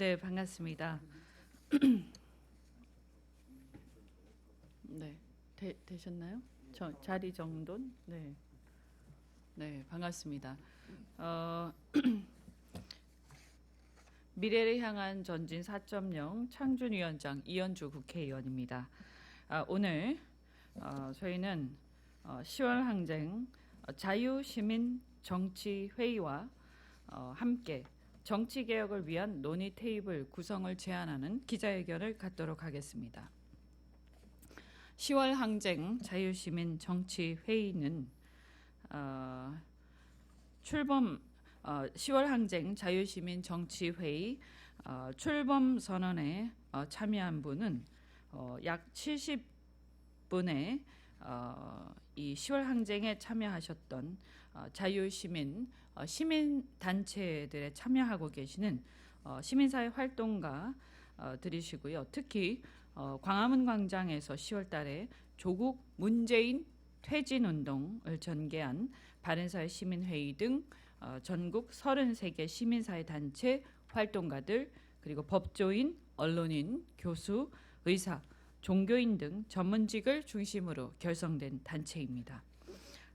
네, 반갑습니다. 네, 되, 되셨나요? 저 자리 정돈? 네, 네, 반갑습니다. 어, 미래를 향한 전진 4.0 창준위원장 이현주 국회의원입니다. 아, 오늘 어, 저희는 어, 10월 항쟁 어, 자유시민 정치회의와 어, 함께 정치 개혁을 위한 논의 테이블 구성을 제안하는 기자회견을 갖도록 하겠습니다. 10월 항쟁 자유시민 정치 회의는 어, 출범 어, 10월 항쟁 자유시민 정치 회의 어, 출범 선언에 어, 참여한 분은 어, 약 70분의 어, 이 10월 항쟁에 참여하셨던 어, 자유시민 어, 시민 단체들에 참여하고 계시는 어, 시민사회 활동가 어, 들이시고요. 특히 어, 광화문 광장에서 10월달에 조국 문재인 퇴진 운동을 전개한 바른사회 시민회의 등 어, 전국 33개 시민사회 단체 활동가들 그리고 법조인, 언론인, 교수, 의사, 종교인 등 전문직을 중심으로 결성된 단체입니다.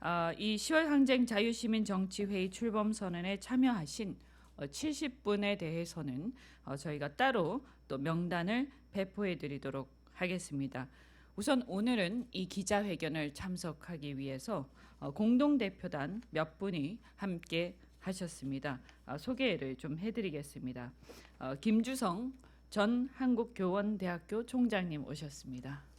아, 이 10월 항쟁 자유시민 정치회의 출범 선언에 참여하신 어, 70분에 대해서는 어, 저희가 따로 또 명단을 배포해 드리도록 하겠습니다. 우선 오늘은 이 기자회견을 참석하기 위해서 어, 공동 대표단 몇 분이 함께 하셨습니다. 아, 소개를 좀 해드리겠습니다. 어, 김주성 전 한국교원대학교 총장님 오셨습니다.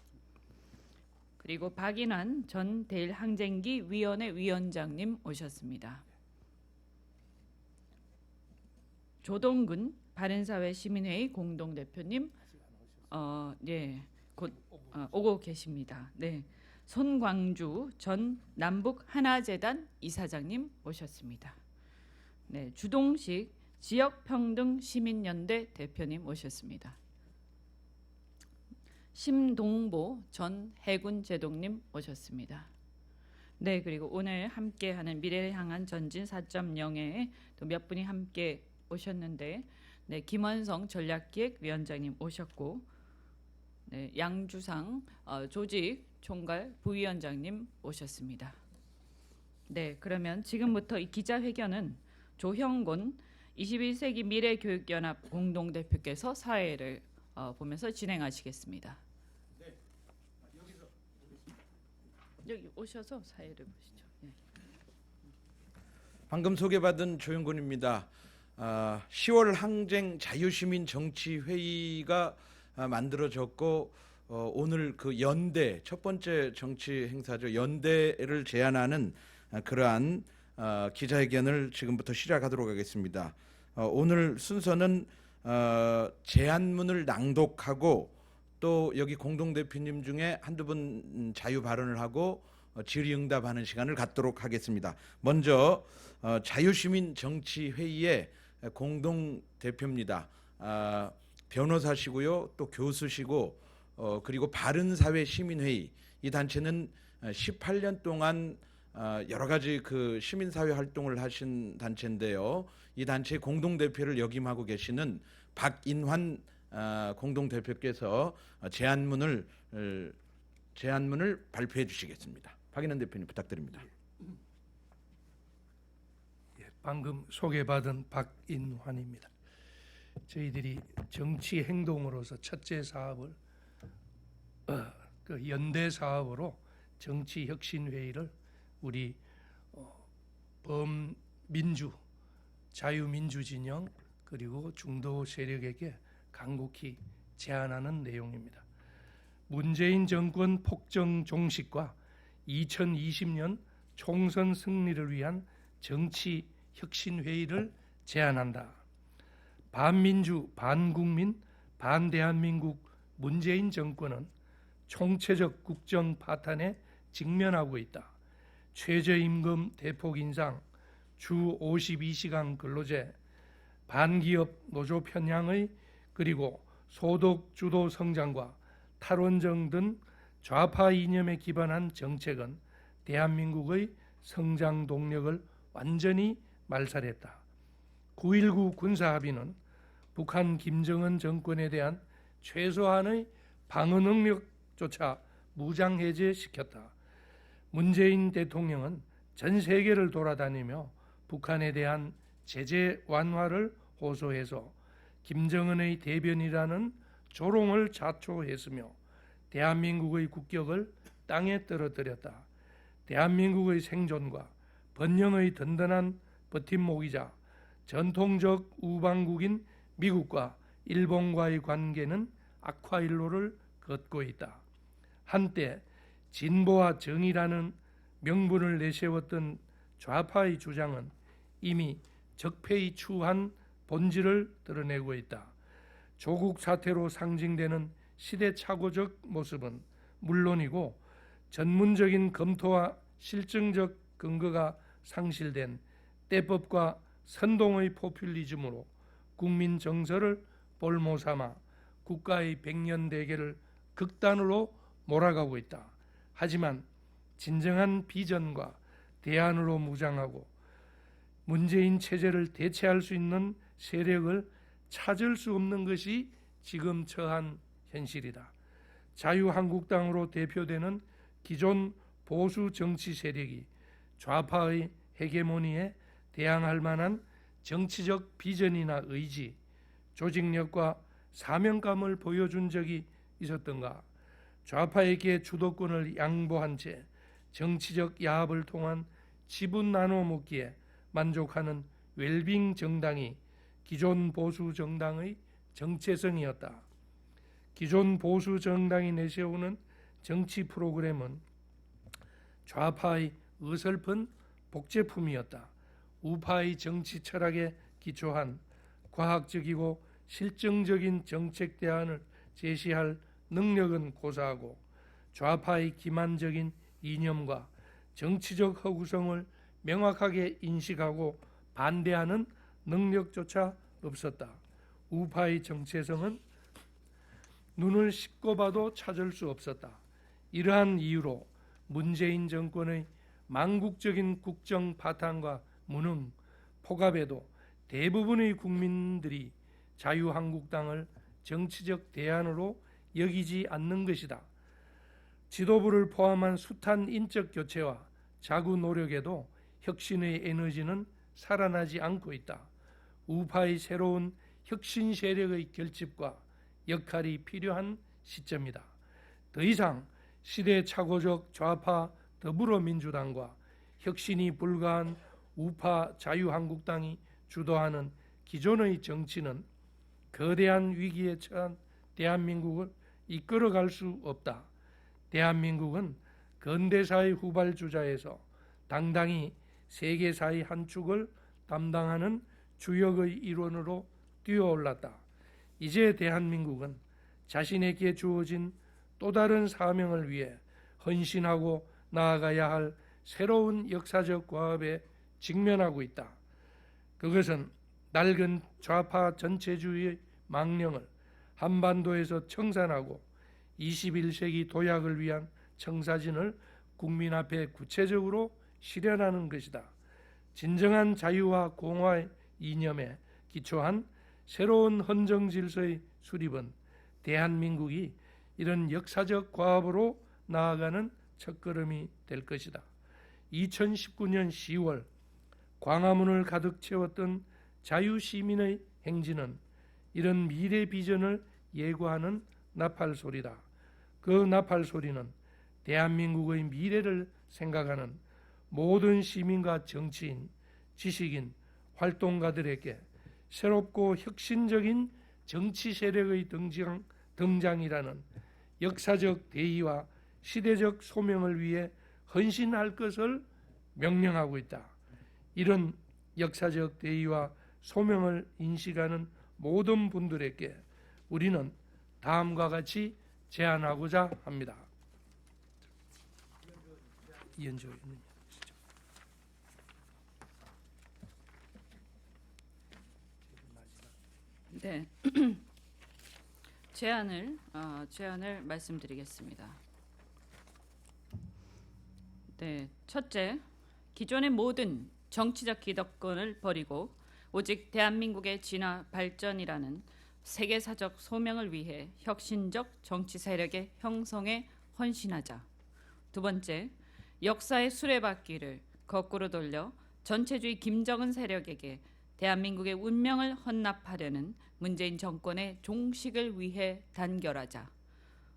그리고 박인환 전 대일 항쟁기 위원회 위원장님 오셨습니다. 조동근 바른사회 시민회의 공동 대표님 어, 예, 곧 어, 오고 계십니다. 네. 손광주 전 남북 하나재단 이사장님 오셨습니다. 네, 주동식 지역평등 시민연대 대표님 오셨습니다. 심동보 전 해군 제독님 오셨습니다. 네, 그리고 오늘 함께하는 미래를 향한 전진 4.0에 또 몇 분이 함께 오셨는데, 네, 김원성 전략기획위원장님 오셨고, 네, 양주상 어, 조직 총괄 부위원장님 오셨습니다. 네, 그러면 지금부터 이 기자회견은 조형곤 21세기 미래교육연합 공동대표께서 사회를 어, 보면서 진행하시겠습니다. 여기 오셔서 사회를 보시죠. 예. 방금 소개받은 조영곤입니다. 아, 10월 항쟁 자유시민 정치 회의가 아, 만들어졌고 어, 오늘 그 연대 첫 번째 정치 행사죠. 연대를 제안하는 아, 그러한 아, 기자회견을 지금부터 시작하도록 하겠습니다. 어, 오늘 순서는 어, 제안문을 낭독하고 또 여기 공동 대표님 중에 한두 분 음, 자유 발언을 하고 어, 질의응답하는 시간을 갖도록 하겠습니다. 먼저 어, 자유시민 정치 회의의 공동 대표입니다. 아, 변호사시고요, 또 교수시고 어, 그리고 바른 사회 시민 회의 이 단체는 어, 18년 동안 어, 여러 가지 그 시민사회 활동을 하신 단체인데요. 이 단체 공동 대표를 역임하고 계시는 박인환 아, 공동 대표께서 제안문을 어, 제안문을 발표해 주시겠습니다. 박인환 대표님 부탁드립니다. 예, 방금 소개받은 박인환입니다. 저희들이 정치 행동으로서 첫째 사업을 어, 그 연대 사업으로 정치 혁신 회의를 우리 어, 범민주 자유민주 진영 그리고 중도 세력에게 간곡히 제안하는 내용입니다. 문재인 정권 폭정 종식과 2020년 총선 승리를 위한 정치 혁신 회의를 제안한다. 반민주, 반국민, 반대한민국 문재인 정권은 총체적 국정 파탄에 직면하고 있다. 최저임금 대폭 인상, 주 52시간 근로제, 반기업 노조 편향의 그리고 소득 주도 성장과 탈원정 등 좌파 이념에 기반한 정책은 대한민국의 성장 동력을 완전히 말살했다. 9.19 군사 합의는 북한 김정은 정권에 대한 최소한의 방어 능력조차 무장 해제시켰다. 문재인 대통령은 전 세계를 돌아다니며 북한에 대한 제재 완화를 호소해서 김정은의 대변이라는 조롱을 자초했으며 대한민국의 국격을 땅에 떨어뜨렸다. 대한민국의 생존과 번영의 든든한 버팀목이자 전통적 우방국인 미국과 일본과의 관계는 악화일로를 걷고 있다. 한때 진보와 정의라는 명분을 내세웠던 좌파의 주장은 이미 적폐의 추한 본질을 드러내고 있다. 조국 사태로 상징되는 시대착오적 모습은 물론이고 전문적인 검토와 실증적 근거가 상실된 때법과 선동의 포퓰리즘으로 국민 정서를 볼모 삼아 국가의 백년 대계를 극단으로 몰아가고 있다. 하지만 진정한 비전과 대안으로 무장하고 문재인 체제를 대체할 수 있는 세력을 찾을 수 없는 것이 지금 처한 현실이다. 자유한국당으로 대표되는 기존 보수 정치 세력이 좌파의 헤게모니에 대항할 만한 정치적 비전이나 의지, 조직력과 사명감을 보여준 적이 있었던가? 좌파에게 주도권을 양보한 채 정치적 야합을 통한 지분 나눠 먹기에 만족하는 웰빙 정당이 기존 보수 정당의 정체성이었다. 기존 보수 정당이 내세우는 정치 프로그램은 좌파의 어설픈 복제품이었다. 우파의 정치 철학에 기초한 과학적이고 실증적인 정책 대안을 제시할 능력은 고사하고 좌파의 기만적인 이념과 정치적 허구성을 명확하게 인식하고 반대하는 능력조차 없었다. 우파의 정체성은 눈을 씻고 봐도 찾을 수 없었다. 이러한 이유로 문재인 정권의 망국적인 국정 파탄과 무능, 포갑에도 대부분의 국민들이 자유한국당을 정치적 대안으로 여기지 않는 것이다. 지도부를 포함한 숱한 인적 교체와 자구 노력에도 혁신의 에너지는 살아나지 않고 있다. 우파의 새로운 혁신 세력의 결집과 역할이 필요한 시점이다. 더 이상 시대착오적 좌파 더불어민주당과 혁신이 불가한 우파 자유한국당이 주도하는 기존의 정치는 거대한 위기에 처한 대한민국을 이끌어갈 수 없다. 대한민국은 근대사의 후발주자에서 당당히 세계사의 한 축을 담당하는 주역의 일원으로 뛰어올랐다. 이제 대한민국은 자신에게 주어진 또 다른 사명을 위해 헌신하고 나아가야 할 새로운 역사적 과업에 직면하고 있다. 그것은 낡은 좌파 전체주의의 망령을 한반도에서 청산하고 21세기 도약을 위한 청사진을 국민 앞에 구체적으로 실현하는 것이다. 진정한 자유와 공화의 이념에 기초한 새로운 헌정 질서의 수립은 대한민국이 이런 역사적 과업으로 나아가는 첫걸음이 될 것이다. 2019년 10월 광화문을 가득 채웠던 자유시민의 행진은 이런 미래 비전을 예고하는 나팔 소리다. 그 나팔 소리는 대한민국의 미래를 생각하는 모든 시민과 정치인, 지식인, 활동가들에게 새롭고 혁신적인 정치 세력의 등장, 등장이라는 역사적 대의와 시대적 소명을 위해 헌신할 것을 명령하고 있다. 이런 역사적 대의와 소명을 인식하는 모든 분들에게 우리는 다음과 같이 제안하고자 합니다. 이현조 의원님. 네. 제안을 어, 제안을 말씀드리겠습니다. 네, 첫째, 기존의 모든 정치적 기득권을 버리고 오직 대한민국의 진화 발전이라는 세계사적 소명을 위해 혁신적 정치 세력의 형성에 헌신하자. 두 번째, 역사의 수레바퀴를 거꾸로 돌려 전체주의 김정은 세력에게 대한민국의 운명을 헌납하려는 문재인 정권의 종식을 위해 단결하자.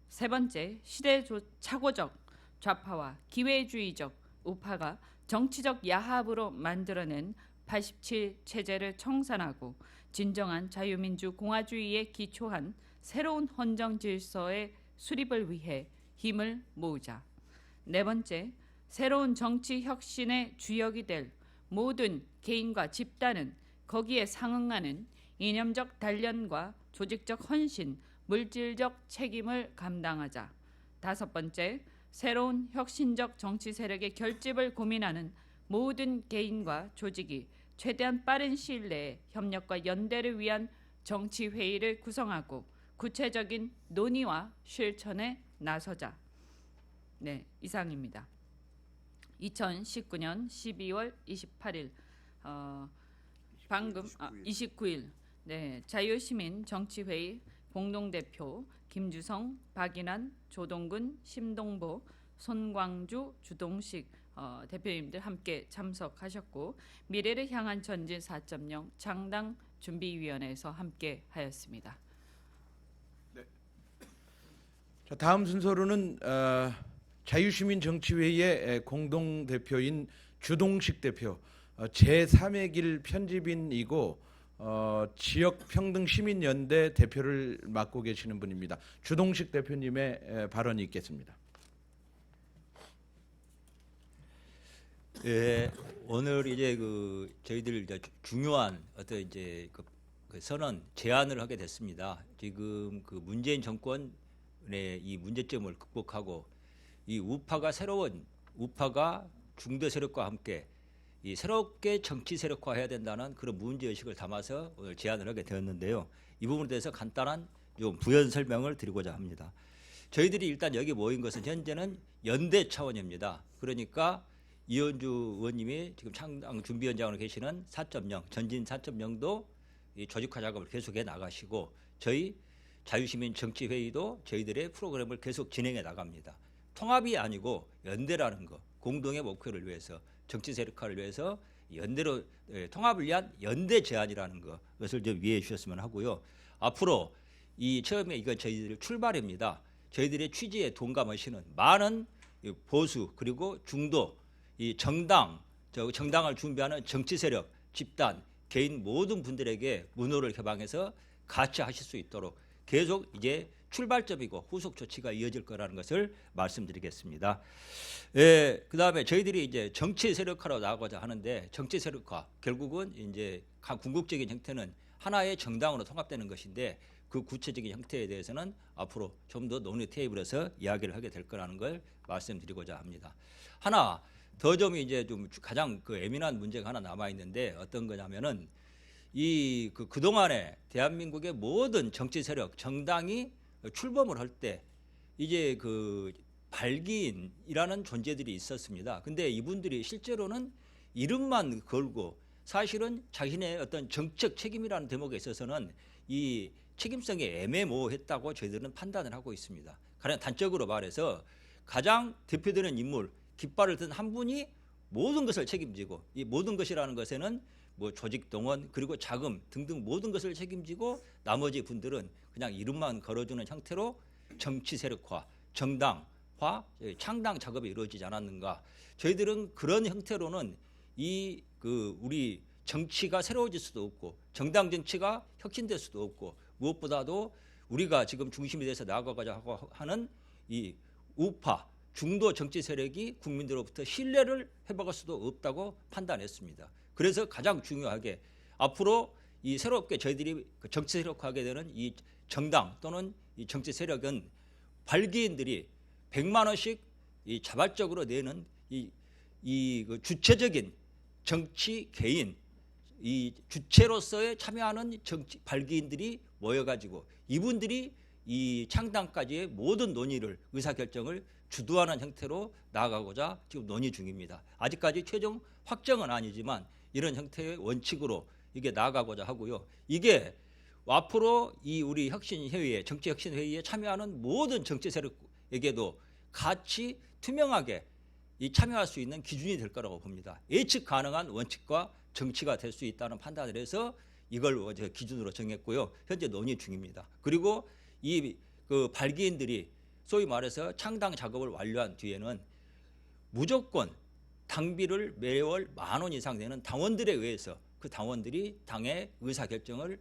세 번째, 시대 착오적 좌파와 기회주의적 우파가 정치적 야합으로 만들어낸 87 체제를 청산하고 진정한 자유민주 공화주의에 기초한 새로운 헌정 질서의 수립을 위해 힘을 모으자. 네 번째, 새로운 정치 혁신의 주역이 될 모든 개인과 집단은 거기에 상응하는 이념적 단련과 조직적 헌신, 물질적 책임을 감당하자. 다섯 번째, 새로운 혁신적 정치 세력의 결집을 고민하는 모든 개인과 조직이 최대한 빠른 시일 내에 협력과 연대를 위한 정치 회의를 구성하고 구체적인 논의와 실천에 나서자. 네, 이상입니다. 2019년 12월 28일 어, 방금 아, 29일. 네, 자유시민 정치회의 공동대표 김주성, 박인환, 조동근, 심동보, 손광주, 주동식 어, 대표님들 함께 참석하셨고 미래를 향한 전진 4.0 창당 준비위원회에서 함께 하였습니다. 자, 다음 순서로는 어, 자유시민 정치회의의 공동 대표인 주동식 대표. 어, 제3의 길 편집인이고 어, 지역 평등 시민 연대 대표를 맡고 계시는 분입니다. 주동식 대표님의 에, 발언이 있겠습니다. 예, 오늘 이제 그 저희들 이제 주- 중요한 어떤 이제 그, 그 선언 제안을 하게 됐습니다. 지금 그 문재인 정권의 이 문제점을 극복하고 이 우파가 새로운 우파가 중도 세력과 함께 이 새롭게 정치 세력화해야 된다는 그런 문제 의식을 담아서 오늘 제안을 하게 되었는데요. 이 부분에 대해서 간단한 좀 부연 설명을 드리고자 합니다. 저희들이 일단 여기 모인 것은 현재는 연대 차원입니다. 그러니까 이현주 의원님이 지금 창당 준비위원장으로 계시는 4.0 전진 4.0도 이 조직화 작업을 계속해 나가시고 저희 자유시민 정치회의도 저희들의 프로그램을 계속 진행해 나갑니다. 통합이 아니고 연대라는 거 공동의 목표를 위해서 정치 세력화를 위해서 연대로 예, 통합을 위한 연대 제안이라는 거 그것을 좀 이해해 주셨으면 하고요. 앞으로 이 처음에 이건 저희들 출발입니다. 저희들의 취지에 동감하시는 많은 이 보수 그리고 중도 이 정당 저 정당을 준비하는 정치 세력 집단 개인 모든 분들에게 문호를 개방해서 같이 하실 수 있도록 계속 이제 출발점이고 후속 조치가 이어질 거라는 것을 말씀드리겠습니다. 예, 그다음에 저희들이 이제 정치 세력화로 나가고자 하는데 정치 세력화 결국은 이제 각 궁극적인 형태는 하나의 정당으로 통합되는 것인데 그 구체적인 형태에 대해서는 앞으로 좀 더 논의 테이블에서 이야기를 하게 될 거라는 걸 말씀드리고자 합니다. 하나 더 좀 이제 좀 가장 그 예민한 문제가 하나 남아 있는데 어떤 거냐면은 이그 그동안에 대한민국의 모든 정치 세력 정당이 출범을 할 때 이제 그 발기인이라는 존재들이 있었습니다. 근데 이분들이 실제로는 이름만 걸고 사실은 자신의 어떤 정책 책임이라는 대목에 있어서는 이 책임성이 애매모호했다고 저희들은 판단을 하고 있습니다. 가령 단적으로 말해서 가장 대표되는 인물 깃발을 든 한 분이 모든 것을 책임지고 이 모든 것이라는 것에는 뭐 조직 동원 그리고 자금 등등 모든 것을 책임지고 나머지 분들은 그냥 이름만 걸어주는 형태로 정치 세력화, 정당화, 예, 창당 작업이 이루어지지 않았는가? 저희들은 그런 형태로는 이 그 우리 정치가 새로워질 수도 없고 정당 정치가 혁신될 수도 없고 무엇보다도 우리가 지금 중심이 돼서 나아가고자 하고 하는 이 우파 중도 정치 세력이 국민들로부터 신뢰를 회복할 수도 없다고 판단했습니다. 그래서 가장 중요하게 앞으로 이 새롭게 저희들이 그 정치 세력화하게 되는 이 정당 또는 이 정치 세력은 발기인들이 100만 원씩 이 자발적으로 내는 이, 이그 주체적인 정치 개인 이 주체로서의 참여하는 정치 발기인들이 모여가지고 이분들이 이 창당까지의 모든 논의를 의사결정을 주도하는 형태로 나아가고자 지금 논의 중입니다. 아직까지 최종 확정은 아니지만 이런 형태의 원칙으로 이게 나아가고자 하고요. 이게 앞으로 이 우리 혁신 회의에 정치 혁신 회의에 참여하는 모든 정치 세력에게도 같이 투명하게 이 참여할 수 있는 기준이 될 거라고 봅니다. 예측 가능한 원칙과 정치가 될 수 있다는 판단을 해서 이걸 어제 기준으로 정했고요. 현재 논의 중입니다. 그리고 이 그 발기인들이 소위 말해서 창당 작업을 완료한 뒤에는 무조건 당비를 매월 만 원 이상 내는 당원들에 의해서 그 당원들이 당의 의사 결정을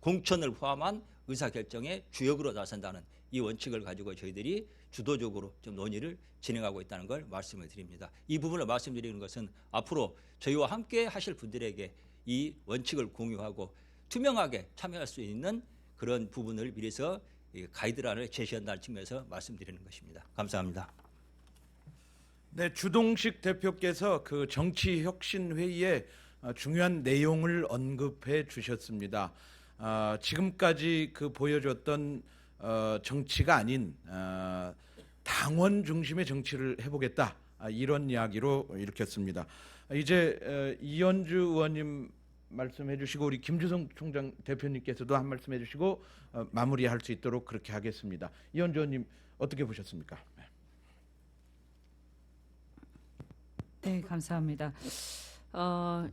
공천을 포함한 의사 결정의 주역으로 나선다는 이 원칙을 가지고 저희들이 주도적으로 좀 논의를 진행하고 있다는 걸 말씀을 드립니다. 이 부분을 말씀드리는 것은 앞으로 저희와 함께 하실 분들에게 이 원칙을 공유하고 투명하게 참여할 수 있는 그런 부분을 미리서 이 가이드라인을 제시한다는 측면에서 말씀드리는 것입니다. 감사합니다. 네, 주동식 대표께서 그 정치 혁신 회의에 어, 중요한 내용을 언급해 주셨습니다. 아, 지금까지 그 보여줬던 어, 정치가 아닌 어, 당원 중심의 정치를 해보겠다 아, 이런 이야기로. 아, 이제 어, 이현주 의원님 말씀해 주시고 우리 김주성 총장 대표님께서도 한 말씀 해주시고 어, 마무리할 수 있도록 그렇게 하겠습니다. 이현주 의원님 어떻게 보셨습니까? 네, 감사합니다. 어,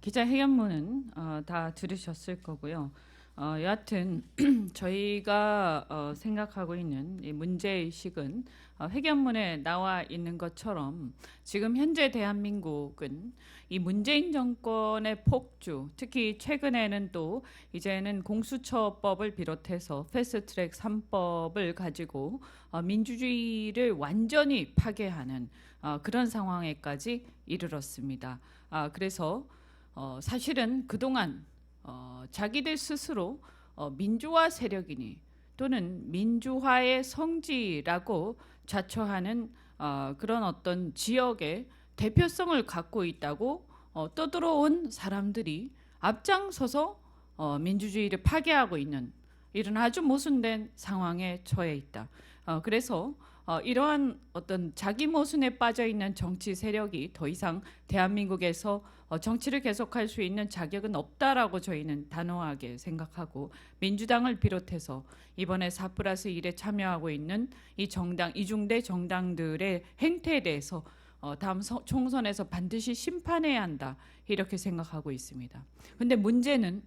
기자 회견문은 어, 다 들으셨을 거고요. 어, 여하튼 저희가 어, 생각하고 있는 이 문제의식은 어, 회견문에 나와 있는 것처럼 지금 현재 대한민국은 이 문재인 정권의 폭주, 특히 최근에는 또 이제는 공수처법을 비롯해서 패스트트랙 3법을 가지고 어, 민주주의를 완전히 파괴하는 어, 그런 상황에까지 이르렀습니다. 아, 그래서 어, 사실은 그동안 어, 자기들 스스로 어, 민주화 세력이니 또는 민주화의 성지라고 자처하는 어, 그런 어떤 지역의 대표성을 갖고 있다고 어, 떠들어온 사람들이 앞장서서 어, 민주주의를 파괴하고 있는 이런 아주 모순된 상황에 처해 있다. 어, 그래서 어, 이러한 어떤 자기 모순에 빠져 있는 정치 세력이 더 이상 대한민국에서 어, 정치를 계속할 수 있는 자격은 없다라고 저희는 단호하게 생각하고 민주당을 비롯해서 이번에 4 플러스 1에 참여하고 있는 이 정당 이중대 정당들의 행태에 대해서 어, 다음 서- 총선에서 반드시 심판해야 한다 이렇게 생각하고 있습니다. 근데 문제는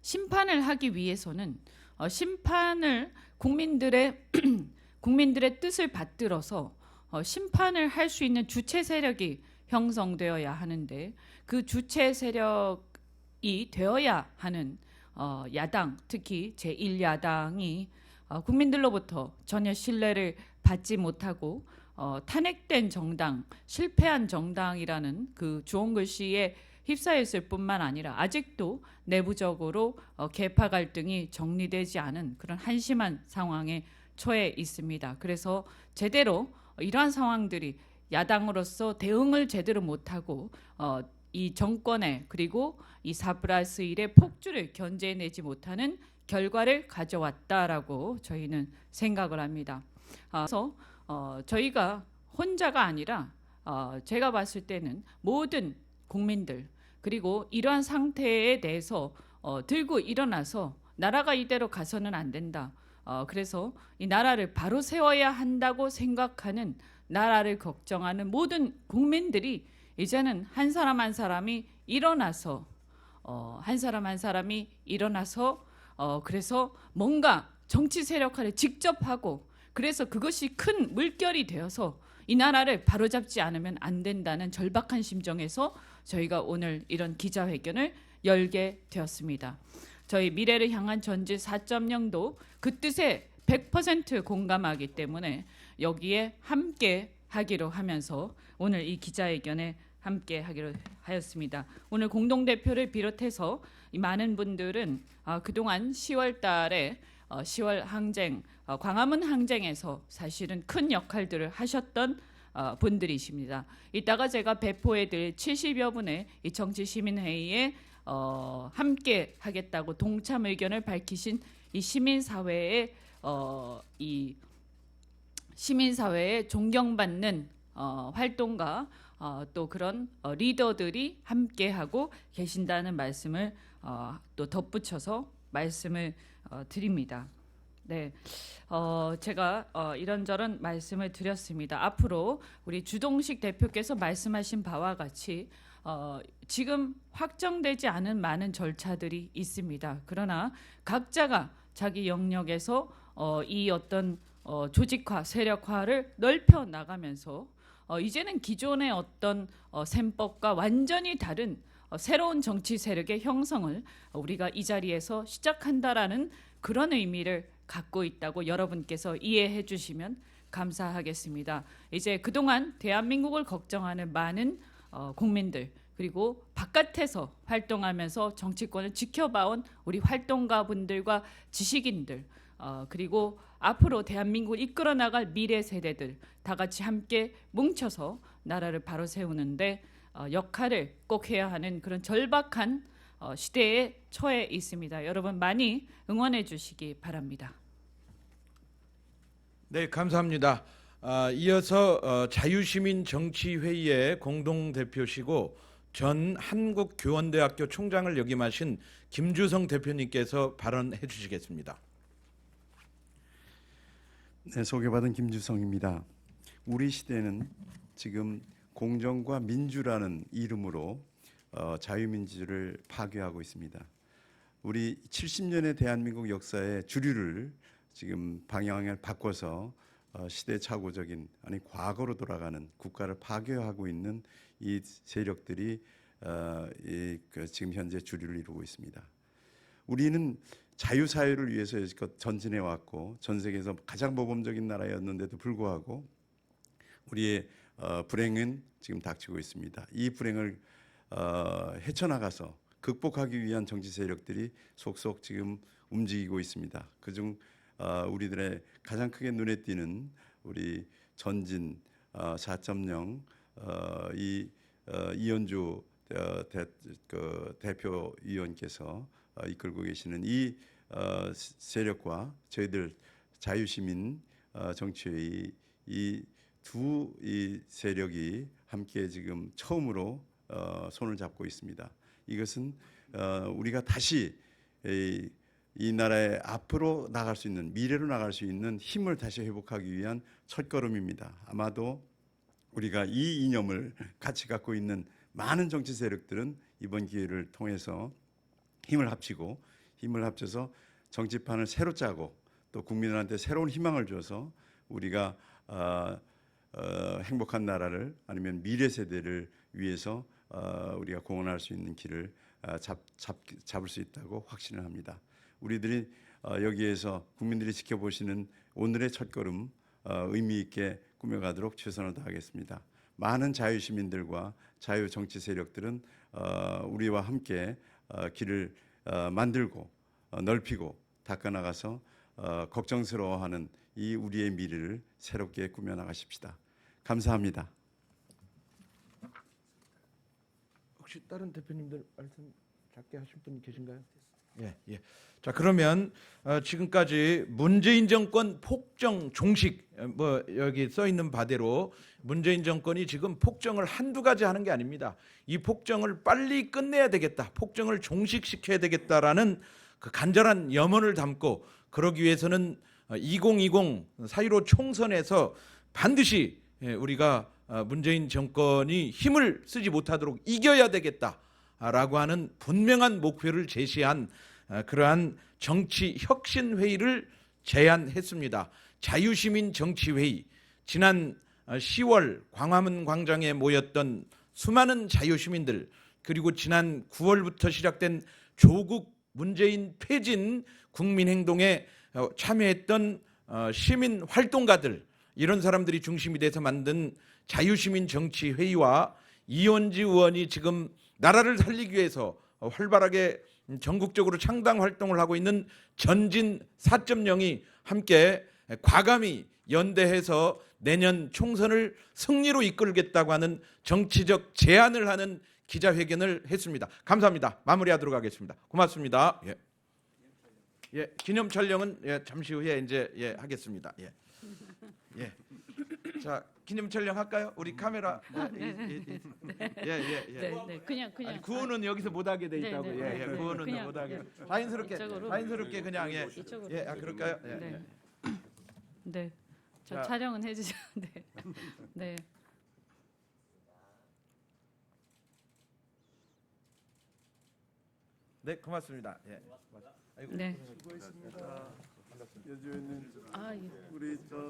심판을 하기 위해서는 어, 심판을 국민들의 국민들의 뜻을 받들어서 어, 심판을 할 수 있는 주체 세력이 형성되어야 하는데 그 주체 세력이 되어야 하는 어, 야당 특히 제1야당이 어, 국민들로부터 전혀 신뢰를 받지 못하고 어, 탄핵된 정당, 실패한 정당이라는 그 주홍 글씨에 휩싸였을 뿐만 아니라 아직도 내부적으로 어, 계파 갈등이 정리되지 않은 그런 한심한 상황에 처해 있습니다. 그래서 제대로 이러한 상황들이 야당으로서 대응을 제대로 못하고 어, 이 정권에 그리고 이4 플러스 1의 폭주를 견제해내지 못하는 결과를 가져왔다라고 저희는 생각을 합니다. 아, 그래서 어, 저희가 혼자가 아니라 어, 제가 봤을 때는 모든 국민들 그리고 이러한 상태에 대해서 어, 들고 일어나서 나라가 이대로 가서는 안 된다. 어, 그래서 이 나라를 바로 세워야 한다고 생각하는 나라를 걱정하는 모든 국민들이 이제는 한 사람 한 사람이 일어나서 어, 한 사람 한 사람이 일어나서 어, 그래서 뭔가 정치 세력화를 직접 하고 그래서 그것이 큰 물결이 되어서 이 나라를 바로잡지 않으면 안 된다는 절박한 심정에서 저희가 오늘 이런 기자회견을 열게 되었습니다. 저희 미래를 향한 전진 4.0도 그 뜻에 100% 공감하기 때문에 여기에 함께 하기로 하면서 오늘 이 기자회견에 함께 하기로 하였습니다. 오늘 공동 대표를 비롯해서 이 많은 분들은 아, 그동안 10월 달에 어, 10월 항쟁 어, 광화문 항쟁에서 사실은 큰 역할들을 하셨던 어, 분들이십니다. 이따가 제가 배포해드릴 70여 분의 이 정치 시민회의에 어, 함께 하겠다고 동참 의견을 밝히신 이 시민사회의 어, 이 시민사회에 존경받는 어, 활동가 어, 또 그런 어, 리더들이 함께하고 계신다는 말씀을 어, 또 덧붙여서 말씀을 어, 드립니다. 네, 어, 제가 어, 이런저런 말씀을 드렸습니다. 앞으로 우리 주동식 대표께서 말씀하신 바와 같이 어, 지금 확정되지 않은 많은 절차들이 있습니다. 그러나 각자가 자기 영역에서 어, 이 어떤 어, 조직화, 세력화를 넓혀 나가면서 어, 이제는 기존의 어떤 어, 셈법과 완전히 다른 어, 새로운 정치 세력의 형성을 우리가 이 자리에서 시작한다라는 그런 의미를 갖고 있다고 여러분께서 이해해 주시면 감사하겠습니다. 이제 그동안 대한민국을 걱정하는 많은 어, 국민들 그리고 바깥에서 활동하면서 정치권을 지켜봐온 우리 활동가 분들과 지식인들 어, 그리고 앞으로 대한민국을 이끌어 나갈 미래 세대들 다 같이 함께 뭉쳐서 나라를 바로 세우는데 어, 역할을 꼭 해야 하는 그런 절박한 어, 시대에 처해 있습니다. 여러분 많이 응원해 주시기 바랍니다. 네, 감사합니다. 아, 이어서 어, 자유시민 정치회의의 공동 대표시고 전 한국교원대학교 총장을 역임하신 김주성 대표님께서 발언해 주시겠습니다. 네, 소개받은 김주성입니다. 우리 시대는 지금 공정과 민주라는 이름으로 어, 자유민주를 파괴하고 있습니다. 우리 70년의 대한민국 역사의 주류를 지금 방향을 바꿔서 어, 시대착오적인 아니 과거로 돌아가는 국가를 파괴하고 있는 이 세력들이 어, 이, 그 지금 현재 주류를 이루고 있습니다. 우리는 자유 사회를 위해서 여지껏 전진해 왔고 전 세계에서 가장 모범적인 나라였는데도 불구하고 우리의 어, 불행은 지금 닥치고 있습니다. 이 불행을 어, 헤쳐나가서 극복하기 위한 정치 세력들이 속속 지금 움직이고 있습니다. 그중 어, 우리들의 가장 크게 눈에 띄는 우리 전진 어, 4.0 어, 이 어, 이현주 어, 대, 그 대표 위원께서 어, 이끌고 계시는 이 어, 세력과 저희들 자유시민 어, 정치회의 이 두 이 세력이 함께 지금 처음으로 어, 손을 잡고 있습니다. 이것은 어, 우리가 다시 이, 이 나라의 앞으로 나갈 수 있는 미래로 나갈 수 있는 힘을 다시 회복하기 위한 첫걸음입니다. 아마도 우리가 이 이념을 같이 갖고 있는 많은 정치 세력들은 이번 기회를 통해서 힘을 합치고 힘을 합쳐서 정치판을 새로 짜고 또 국민들한테 새로운 희망을 줘서 우리가 어, 어, 행복한 나라를 아니면 미래 세대를 위해서 어, 우리가 공헌할 수 있는 길을 어, 잡, 잡, 잡을 수 있다고 확신을 합니다. 우리들이 어, 여기에서 국민들이 지켜보시는 오늘의 첫걸음 어, 의미 있게 꾸며가도록 최선을 다하겠습니다. 많은 자유 시민들과 자유 정치 세력들은 어, 우리와 함께 어, 길을 어, 만들고 어, 넓히고 닦아나가서 어, 걱정스러워하는 이 우리의 미래를 새롭게 꾸며나가십시다. 감사합니다. 혹시 다른 대표님들 말씀 작게 하실 분 계신가요? 예, 예. 자 그러면 어, 지금까지 문재인 정권 폭정 종식 어, 뭐 여기 써 있는 바대로 문재인 정권이 지금 폭정을 한두 가지 하는 게 아닙니다. 이 폭정을 빨리 끝내야 되겠다. 폭정을 종식시켜야 되겠다라는 그 간절한 염원을 담고 그러기 위해서는 2020 4.15 총선에서 반드시 예, 우리가 어, 문재인 정권이 힘을 쓰지 못하도록 이겨야 되겠다 라고 하는 분명한 목표를 제시한 어, 그러한 정치 혁신 회의를 제안했습니다. 자유시민 정치 회의 지난 어, 10월 광화문 광장에 모였던 수많은 자유시민들 그리고 지난 9월부터 시작된 조국 문재인 퇴진 국민행동에 어, 참여했던 어, 시민 활동가들 이런 사람들이 중심이 돼서 만든 자유시민 정치 회의와 이원지 의원이 지금 나라를 살리기 위해서 어, 활발하게 전국적으로 창당 활동을 하고 있는 전진 4.0이 함께 과감히 연대해서 내년 총선을 승리로 이끌겠다고 하는 정치적 제안을 하는 기자회견을 했습니다. 감사합니다. 마무리하도록 하겠습니다. 고맙습니다. 예. 예, 기념 촬영은 예, 잠시 후에 이제 예, 하겠습니다. 예. 예. 자, 기념 촬영 할까요? 우리 카메라. 예예예. 예, 예. 네, 네, 그냥 그냥 아니, 구호는 여기서 못 하게 돼 네, 있다고. 네, 예, 예. 네. 구호는 그냥, 못 하게. 예. 자연스럽게 이쪽으로. 자연스럽게 그냥 예. 이쪽으로. 예, 아 그럴까요? 예. 네. 네. 저 자. 촬영은 해주죠. 네. 네. 네, 고맙습니다. 예. 아이고, 네. 연주회는 아, 예. 우리 저